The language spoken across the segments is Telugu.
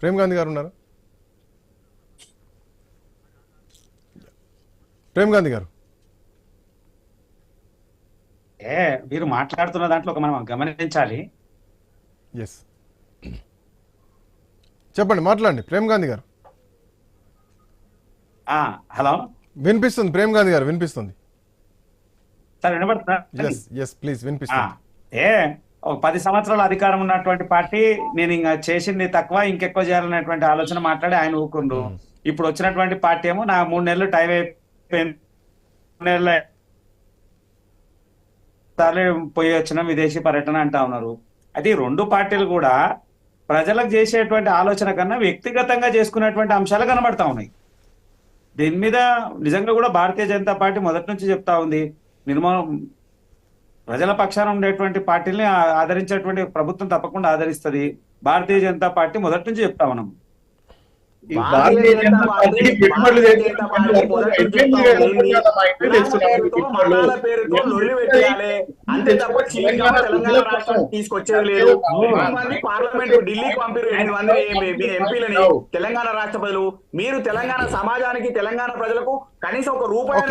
ప్రేమ్ గాంధీ గారు ఉన్నారు? ప్రేమ్ గాంధీ గారు. ఏ మీరు మాట్లాడుతున్న దాంట్లో ఒక మనం గమనించాలి. ఎస్ చెప్పండి మాట్లాడండి. ప్రేమ్ గాంధీ గారు. ఆ హలో. వినిపిస్తుంది ప్రేమ్ గాంధీ గారు వినిపిస్తుంది. సార్ వినబడుతుందా? ఎస్ ఎస్ ప్లీజ్ ఆ, వినిపిస్తుంది ఏ పది సంవత్సరాల అధికారం ఉన్నటువంటి పార్టీ నేను ఇంకా చేసింది తక్కువ ఇంకెక్కువ చేయాలనేటువంటి ఆలోచన మాట్లాడి ఆయన ఊరుకుండు. ఇప్పుడు వచ్చినటువంటి పార్టీ ఏమో నా మూడు నెలలు టైం అయిపోయింది. పోయి వచ్చిన విదేశీ పర్యటన అంటా ఉన్నారు. అయితే ఈ రెండు పార్టీలు కూడా ప్రజలకు చేసేటువంటి ఆలోచన కన్నా వ్యక్తిగతంగా చేసుకునేటువంటి అంశాలు కనబడతా ఉన్నాయి. దీని మీద నిజంగా కూడా భారతీయ జనతా పార్టీ మొదటి నుంచి చెప్తా ఉంది. నిర్మూలం ప్రజల పక్షాన ఉండేటువంటి పార్టీల్ని ఆ- ఆదరించేటువంటి ప్రభుత్వం తప్పకుండా ఆదరిస్తది. భారతీయ జనతా పార్టీ మొదటి నుంచి చెప్తా ఉన్నాం. అంతే తప్ప రాష్ట్రం తీసుకొచ్చేది లేదు. పార్లమెంట్ ఢిల్లీకి పంపారు ఎనిమిది మంది ఎంపీలని. తెలంగాణ రాష్ట్ర ప్రజలు మీరు తెలంగాణ సమాజానికి తెలంగాణ ప్రజలకు కనీసం ఒక రూపాయలు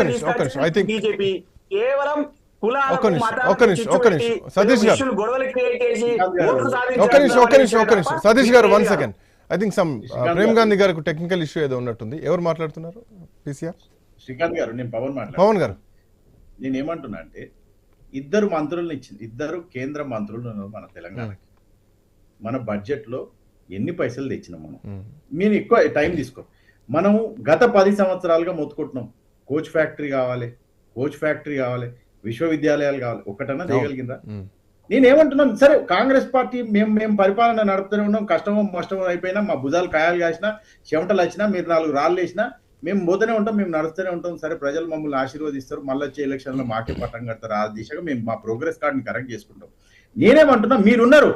think- బీజేపీ కేవలం ఒక్క నిమిషం, ఒక్క నిమిషం, ఒక్క నిమిషం. సతీష్ గారు. ఇష్యూలు గొడవలు క్రియేట్ చేసి ఓట్లు సాధించడం ఒక్క నిమిషం ఒక్క నిమిషం ఒక్క నిమిషం. తప్ప సతీష్ గారు one second I think some Prem Gandhi గారికి టెక్నికల్ ఇష్యూ ఏదో ఉన్నట్టుంది. ఎవరు మాట్లాడుతున్నారు? పీసీఆర్ శ్రీకాంత్ గారు నేను పవన్ మాట్లాడు పవన్ గారు. నేను ఏమంటున్నా అంటే ఇద్దరు మంత్రులను ఇచ్చింది ఇద్దరు కేంద్ర మంత్రులు ఉన్నారు మన తెలంగాణకి. మన బడ్జెట్లో ఎన్ని పైసలు తెచ్చినాం మనం? మ్మ్. మీరు ఎక్కువ టైం తీసుకో. మనం గత పది సంవత్సరాలుగా మొత్తుకుంటున్నాం. కోచ్ ఫ్యాక్టరీ కావాలి కోచ్ ఫ్యాక్టరీ కావాలి. విశ్వవిద్యాలయాలు కావాలి. ఒకటన్నా చేయగలిగిందా? మ్మ్. నేనేమంటున్నాను సరే కాంగ్రెస్ పార్టీ మేము మేము పరిపాలన నడుపుతూనే ఉన్నాం కష్టమో నష్టమో అయిపోయినా మా భుజాలు కాయలు కాసినా చెమటలు వచ్చినా మీరు నాలుగు రాళ్ళు వేసినా మేము పోతూనే ఉంటాం మేము నడుస్తూనే ఉంటాం. సరే ప్రజలు మమ్మల్ని ఆశీర్వదిస్తారు మళ్ళీ వచ్చే ఎలక్షన్లో మాకే పట్టం కడతారు. ఆ దిశగా మేము మా ప్రోగ్రెస్ కార్డుని కరెక్ట్ చేసుకుంటాం. నేనేమంటున్నా మీరున్నారు.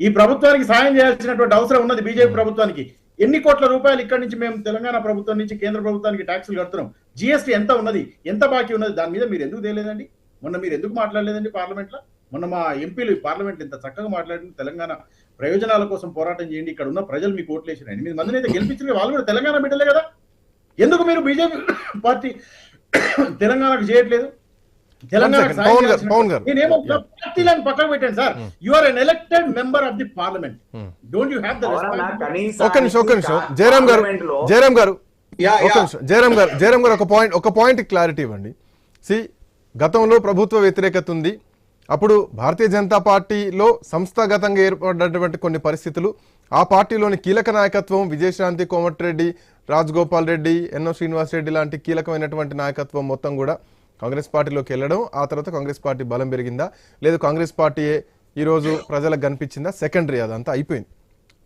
ఈ ప్రభుత్వానికి సాయం చేయాల్సినటువంటి అవసరం ఉన్నది బీజేపీ ప్రభుత్వానికి. ఎన్ని కోట్ల రూపాయలు ఇక్కడి నుంచి మేము తెలంగాణ ప్రభుత్వం నుంచి కేంద్ర ప్రభుత్వానికి ట్యాక్సులు కడుతున్నాం. జిఎస్టీ ఎంత ఉన్నది? ఎంత బాకీ ఉన్నది? దాని మీద మీరు ఎందుకు తేలేదండి? మొన్న మీరు ఎందుకు మాట్లాడలేదండి పార్లమెంట్లో మొన్న మా ఎంపీలు పార్లమెంట్ ఇంత చక్కగా మాట్లాడిన తెలంగాణ ప్రయోజనాల కోసం పోరాటం చేయండి. ఇక్కడ ఉన్న ప్రజలు మీకు ఓట్లు వేసిన ఎనిమిది మందిని అయితే గెలిపించిన వాళ్ళు కూడా తెలంగాణ బిడ్డలే కదా? ఎందుకు మీరు బీజేపీ పార్టీ తెలంగాణకు చేయట్లేదు? పార్టీలను పక్కన పెట్టండి sir. You are an elected member of the parliament. Don't you have the ఎవరన్నా కనీసం ఒక్క నిమిషం ఒక్క నిమిషం. జయరామ్ గారు పార్లమెంట్లో జయరామ్ గారు. నిమిషం. జయరామ్ గారు జయరామ్ గారు ఒక పాయింట్ ఒక పాయింట్ క్లారిటీ ఇవ్వండి. సి గతంలో ప్రభుత్వ వ్యతిరేకత ఉంది. అప్పుడు భారతీయ జనతా పార్టీలో సంస్థాగతంగా ఏర్పడినటువంటి కొన్ని పరిస్థితులు ఆ పార్టీలోని కీలక నాయకత్వం విజయశాంతి కోమటిరెడ్డి రాజగోపాల్ రెడ్డి ఎన్ఓ శ్రీనివాస్ రెడ్డి లాంటి కీలకమైనటువంటి నాయకత్వం మొత్తం కూడా కాంగ్రెస్ పార్టీలోకి వెళ్ళడం ఆ తర్వాత కాంగ్రెస్ పార్టీ బలం పెరిగిందా? లేదు కాంగ్రెస్ పార్టీయే ఈరోజు ప్రజలకు కనిపించిందా? సెకండరీ అదంతా అయిపోయింది.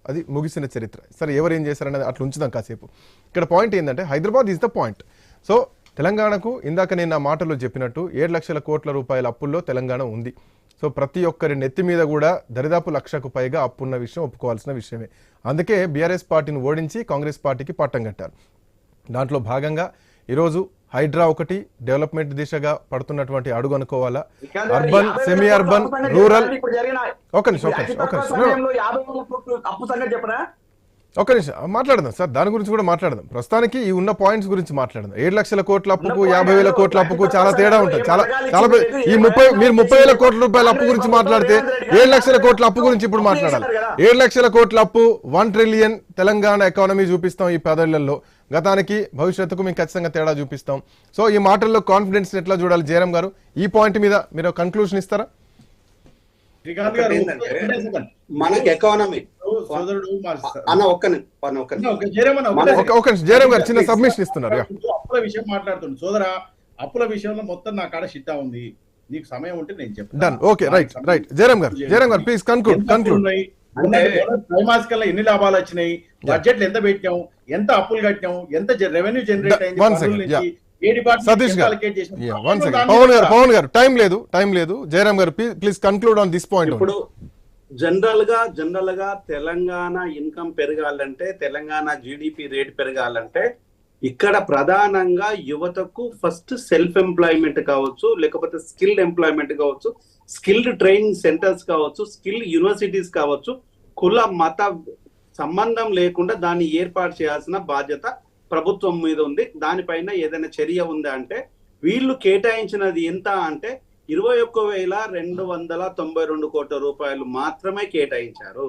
అది ముగిసిన చరిత్ర. సరే ఎవరు ఏం చేశారనేది అట్లా ఉంచుదాం కాసేపు. ఇక్కడ పాయింట్ ఏంటంటే Hyderabad is the point. So తెలంగాణకు ఇందాక నేను నా మాటలో చెప్పినట్టు ఏడు లక్షల కోట్ల రూపాయల అప్పుల్లో తెలంగాణ ఉంది. సో ప్రతి ఒక్కరి నెత్తి మీద కూడా దరిదాపు లక్షకు పైగా అప్పున్న విషయం ఒప్పుకోవాల్సిన విషయమే. అందుకే బీఆర్ఎస్ పార్టీని ఓడించి కాంగ్రెస్ పార్టీకి పట్టం కట్టారు. దాంట్లో భాగంగా ఈరోజు హైడ్రా ఒకటి డెవలప్మెంట్ దిశగా పడుతున్నటువంటి అడుగు అనుకోవాలా? Urban semi urban rural. ఒక నిమిషం ఒక నిమిషం ఒక నిమిషం. ఒక్క నిమిషం. మాట్లాడదాం సార్ దాని గురించి కూడా మాట్లాడదాం. ప్రస్తుతానికి ఈ ఉన్న పాయింట్స్ గురించి మాట్లాడదాం. ఏడు లక్షల కోట్ల అప్పుకు యాభై వేల కోట్ల అప్పుకు చాలా తేడా ఉంటుంది. చాలా చాలా ఈ ముప్పై మీరు ముప్పై వేల కోట్ల రూపాయల అప్పు గురించి మాట్లాడితే ఏడు లక్షల కోట్ల అప్పు గురించి ఇప్పుడు మాట్లాడాలి. ఏడు లక్షల కోట్ల అప్పు వన్ ట్రిలియన్ తెలంగాణ ఎకానమీ చూపిస్తాం ఈ పదేళ్ళలో గతానికి భవిష్యత్తుకు మేము ఖచ్చితంగా తేడా చూపిస్తాం. సో ఈ మాటల్లో కాన్ఫిడెన్స్ ఎట్లా చూడాలి జయరామ్ గారు? ఈ పాయింట్ మీద మీరు కన్క్లూషన్ ఇస్తారా. మనకి ఎకానమీ సోదరుడు అన్న ఒక్క ఒక్క నిమిషం. జయరామ్ గారు చిన్న సబ్మిషన్ ఇస్తున్నారు యా. అప్పుల విషయం మాట్లాడుతుంది సోదరా అప్పుల విషయంలో మొత్తం నా కాడ షిట్టా ఉంది. నీకు సమయం ఉంటే నేను చెప్తాను. Done okay right right Jayaram గారు జయరామ్ గారు ప్లీజ్ కన్క్లూడ్ కన్క్లూడ్? త్రైమాసికంలో ఎన్ని లాభాలు వచ్చినాయి? బడ్జెట్ ఎంత పెట్టాం ఎంత అప్పులు కట్టాం ఎంత రెవెన్యూ జనరేట్ అయింది? సతీష్ గారు. పవన్ గారు పవన్ గారు టైం లేదు టైం లేదు. జయరామ్ గారు please conclude on this point ఇప్పుడు జనరల్గా జనరల్గా తెలంగాణ ఇన్కమ్ పెరగాలంటే తెలంగాణ జీడిపి రేట్ పెరగాలంటే ఇక్కడ ప్రధానంగా యువతకు ఫస్ట్ సెల్ఫ్ ఎంప్లాయ్మెంట్ కావచ్చు లేకపోతే స్కిల్డ్ ఎంప్లాయ్మెంట్ కావచ్చు స్కిల్డ్ ట్రైనింగ్ సెంటర్స్ కావచ్చు స్కిల్ యూనివర్సిటీస్ కావచ్చు కుల మత సంబంధం లేకుండా దాన్ని ఏర్పాటు చేయాల్సిన బాధ్యత ప్రభుత్వం మీద ఉంది. దానిపైన ఏదైనా చర్య ఉందా అంటే వీళ్ళు కేటాయించినది ఎంత అంటే ఇరవై ఒక్క వేల రెండు వందల తొంభై రెండు కోట్ల రూపాయలు మాత్రమే కేటాయించారు.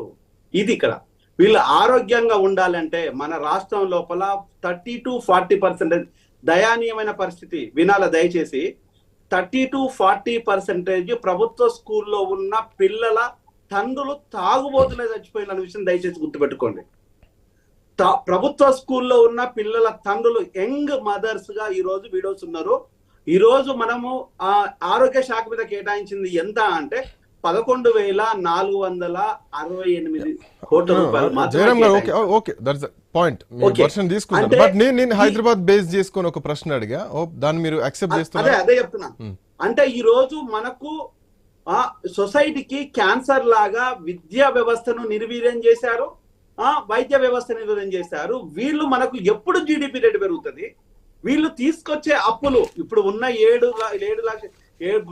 ఇది ఇక్కడ. వీళ్ళు ఆరోగ్యంగా ఉండాలంటే మన రాష్ట్రం లోపల థర్టీ టు ఫార్టీ పర్సెంటేజ్ దయానీయమైన పరిస్థితి వినాల దయచేసి థర్టీ టు ఫార్టీ పర్సెంటేజ్ ప్రభుత్వ స్కూల్లో ఉన్న పిల్లల తండ్రులు తాగుబోతులే చచ్చిపోయిన విషయం దయచేసి గుర్తుపెట్టుకోండి. ప్రభుత్వ స్కూల్లో ఉన్న పిల్లల తండ్రులు యంగ్ మదర్స్గా ఈ రోజు వీడియోస్ ఉన్నారు. ఈ రోజు మనము ఆ ఆరోగ్య శాఖ మీద కేటాయించింది ఎంత అంటే పదకొండు వేల నాలుగు వందల అరవై ఎనిమిది కోట్ల రూపాయలు ఓకే దట్స్ పాయింట్. వర్షన్ తీసుకున్నాను బట్ నేను హైదరాబాద్ బేస్ చేసుకొని ఒక ప్రశ్న అడిగా. దాన్ని మీరు అదే చేస్తున్నారు? అదే చెప్తున్నా. అంటే ఈ రోజు మనకు ఆ సొసైటీకి క్యాన్సర్ లాగా విద్యా వ్యవస్థను నిర్వీర్యం చేశారు. ఆ వైద్య వ్యవస్థ నిర్వీర్యం చేశారు. వీళ్ళు మనకు ఎప్పుడు జీడిపి రేటు పెరుగుతుంది? వీళ్ళు తీసుకొచ్చే అప్పులు ఇప్పుడు ఉన్న ఏడు ఏడు లక్ష ఏడు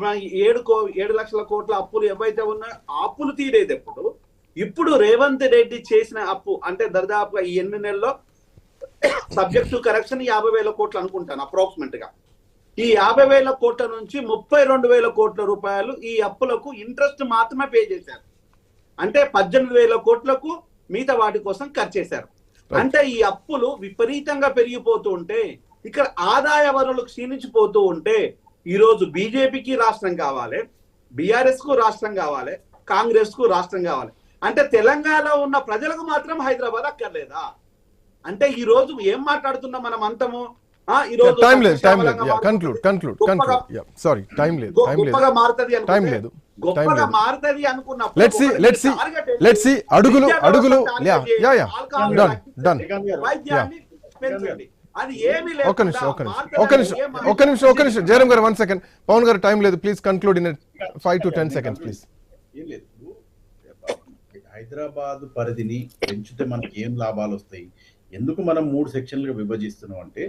ఏడు కో- ఏడు లక్షల కోట్ల అప్పులు ఏవైతే ఉన్నాయో అప్పులు తీరేది ఎప్పుడు ఇప్పుడు రేవంత్ రెడ్డి చేసిన అప్పు అంటే దరిదాపుగా ఈ ఎనిమిది నెలల్లో సబ్జెక్ట్ టు కరెక్షన్ యాభై వేల కోట్లు అనుకుంటాను అప్రాక్సిమేట్గా ఈ యాభై వేల కోట్ల నుంచి ముప్పై రెండు వేల కోట్ల రూపాయలు ఈ అప్పులకు ఇంట్రెస్ట్ మాత్రమే పే చేశారు. అంటే పద్దెనిమిది వేల కోట్లకు మిగతా వాటి కోసం ఖర్చు చేశారు. అంటే ఈ అప్పులు విపరీతంగా పెరిగిపోతూ ఉంటే ఇక్కడ ఆదాయ వనరులు క్షీణించిపోతూ ఉంటే ఈ రోజు బీజేపీకి రాష్ట్రం కావాలి బీఆర్ఎస్కు రాష్ట్రం కావాలి కాంగ్రెస్కు రాష్ట్రం కావాలి. అంటే తెలంగాణలో ఉన్న ప్రజలకు మాత్రం హైదరాబాద్ అక్కర్లేదా? అంటే ఈ రోజు ఏం మాట్లాడుతున్నాం మనం అంతము? ఆ, ఈ రోజు టైం లేదు టైం లేదు. సస్యశ్యామలంగా కన్క్లూడ్ కన్క్లూడ్ గొప్పగా- కన్క్లూడ్ సారీ టైం లేదు టైం లేదు. గొప్పగా మారుతది టైం లేదు గొప్పగా మారుతది అనుకున్నప్పుడు let's see let's see? Let's అడుగులు అడుగులు yeah. Yeah yeah done. Done వైద్యాన్ని పెంచండి. ఒక్క నిమిషం ఒక్క నిమిషం ఒక్క నిమిషం ఏం ఒక్క నిమిషం ఒక్క నిమిషం. జయరామ్ గారు వన్ సెకండ్ పవన్ గారు టైం లేదు. Please conclude in five to ten seconds please Hyderabad పరిధిని పెంచితే మనకి ఏం లాభాలు వస్తాయి? ఎందుకు మనం మూడు సెక్షన్లుగా విభజిస్తున్నాం అంటే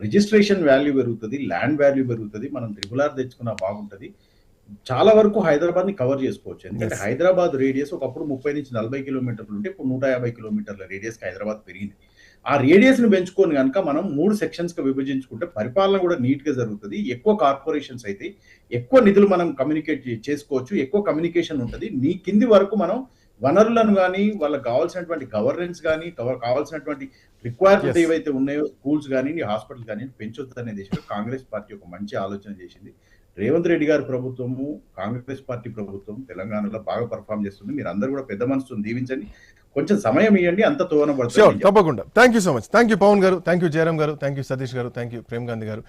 రిజిస్ట్రేషన్ వాల్యూ పెరుగుతుంది ల్యాండ్ వాల్యూ పెరుగుతుంది మనం ఆర్ తెచ్చుకున్నా బాగుంటది. చాలా వరకు హైదరాబాద్ని కవర్ చేసుకోవచ్చు. ఎందుకంటే. హైదరాబాద్ రేడియస్ ఒకప్పుడు ముప్పై నుంచి నలభై కిలోమీటర్లు ఉంటే ఇప్పుడు నూట యాభై కిలోమీటర్ల రేడియస్ హైదరాబాద్ పెరిగింది. ఆ రేడియస్ని పెంచుకొని కనుక మనం మూడు సెక్షన్స్గా విభజించుకుంటే పరిపాలన కూడా నీట్గా జరుగుతుంది. ఎక్కువ కార్పొరేషన్స్ అయితే ఎక్కువ నిధులు మనం కమ్యూనికేట్ చేసుకోవచ్చు. ఎక్కువ కమ్యూనికేషన్ ఉంటుంది. నీ కింది వరకు మనం వనరులను కానీ వాళ్ళకి కావాల్సినటువంటి గవర్నెన్స్ కానీ కావాల్సినటువంటి రిక్వైర్మెంట్. ఏవైతే ఉన్నాయో స్కూల్స్ కానీ హాస్పిటల్ కానీ పెంచొద్దు అనే దిశగా కాంగ్రెస్ పార్టీ ఒక మంచి ఆలోచన చేసింది. రేవంత్ రెడ్డి గారి ప్రభుత్వము కాంగ్రెస్ పార్టీ ప్రభుత్వం తెలంగాణలో బాగా పర్ఫామ్ చేస్తుంది. మీరు అందరూ కూడా పెద్ద మనసును దీవించండి. కొంచెం సమయం ఇవ్వండి అంత తోన తప్పకుండా. Thank you so much thank you Pawan గారు. థ్యాంక్ యూ జయరామ్ గారు. థ్యాంక్ యూ సతీష్ గారు. థ్యాంక్ యూ ప్రేమ్ గాంధీ గారు.